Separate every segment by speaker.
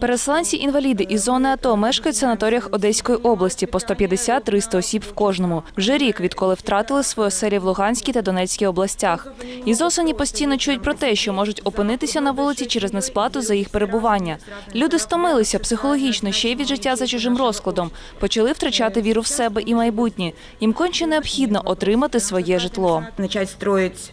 Speaker 1: Переселенці-інваліди із зони АТО мешкають в санаторіях Одеської області по 150-300 осіб в кожному. Вже рік, відколи втратили свої оселі в Луганській та Донецькій областях. Із осені постійно чують про те, що можуть опинитися на вулиці через несплату за їх перебування. Люди стомилися психологічно ще й від життя за чужим розкладом. Почали втрачати віру в себе і майбутнє. Їм конче необхідно отримати своє житло.
Speaker 2: начать строить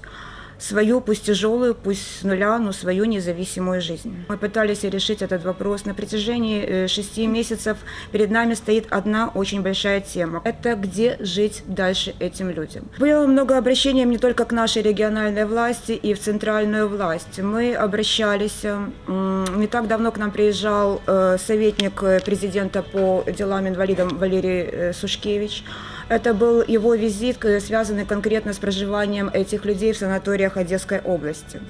Speaker 2: свою, пусть тяжелую, пусть с нуля, но свою независимую жизнь. Мы пытались решить этот вопрос. На протяжении э, шести месяцев перед нами стоит одна очень большая тема. Это где жить дальше этим людям. Было много обращений не только к нашей региональной власти и в центральную власть. Мы обращались, м, не так давно к нам приезжал э, советник э, президента по делам инвалидам Валерий э, Сушкевич. Это был его визит, э, связанный конкретно с проживанием этих людей в санаториях Одесской области.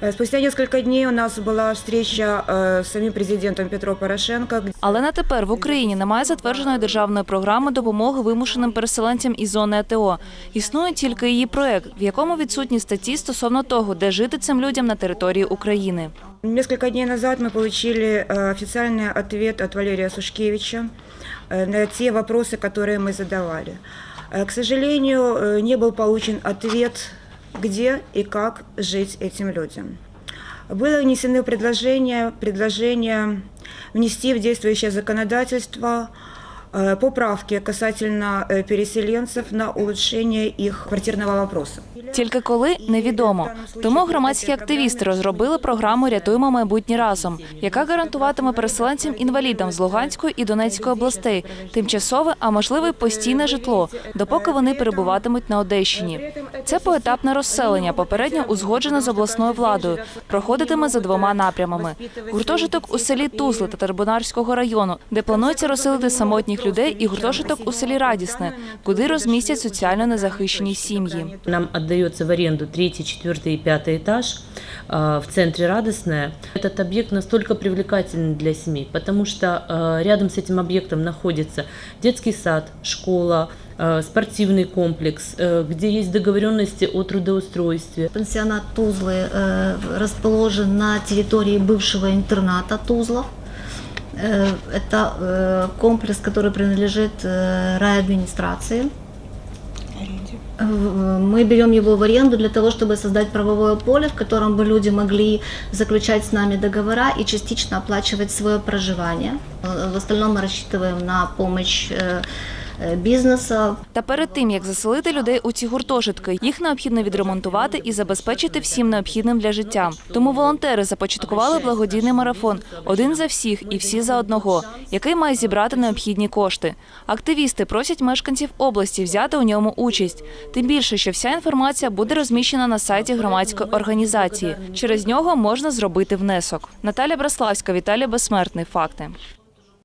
Speaker 2: Э, Спустя несколько дней у нас была встреча э, с самим президентом Петро Порошенко,
Speaker 1: Але на тепер в Україні немає затвердженої державної програми допомоги вимушеним переселенцям із зони АТО. Існує тільки її проект, в якому відсутні статті стосовно того, де жити цим людям на території України.
Speaker 2: Несколько дней назад мы получили э, официальный ответ от Валерия Сушкевича э, на те вопросы, которые мы задавали. Э, К сожалению, э, не был получен ответ, где и как жить этим людям. Было внесены предложения, предложения внести в действующее законодательство э, поправки касательно э, переселенцев на улучшение их квартирного вопроса.
Speaker 1: Тільки коли невідомо. Тому громадські активісти розробили програму Рятуємо майбутнє разом, яка гарантуватиме переселенцям інвалідам з Луганської і Донецької областей тимчасове, а можливо й постійне житло, допоки вони перебуватимуть на Одещині. Це поетапне розселення, попередньо узгоджене з обласною владою. Проходитиме за двома напрямами: гуртожиток у селі Тузли та Тарбунарського району, де планується розселити самотніх людей, і гуртожиток у селі Радісне, куди розмістять соціально незахищені сім'ї.
Speaker 3: Нам отдается в аренду третий, четвертый и пятый этаж э, в центре Радостная. Этот объект настолько привлекательный для семей, потому что э, рядом с этим объектом находится детский сад, школа, э, спортивный комплекс, э, где есть договоренности о трудоустройстве.
Speaker 4: Пансионат Тузлы э, расположен на территории бывшего интерната Тузлов. Э, Это э, комплекс, который принадлежит э, райадминистрации. Э, Мы берем его в аренду для того, чтобы создать правовое поле, в котором бы люди могли заключать с нами договора и частично оплачивать свое проживание. Э, В остальном мы рассчитываем на помощь э, э,
Speaker 1: Та перед тим як заселити людей у ці гуртожитки, їх необхідно відремонтувати і забезпечити всім необхідним для життя. Тому волонтери започаткували благодійний марафон Один за всіх і всі за одного, який має зібрати необхідні кошти. Активісти просять мешканців області взяти у ньому участь. Тим більше, що вся інформація буде розміщена на сайті громадської організації. Через нього можна зробити внесок. Наталя Браславська, Віталій Безсмертний. Факти.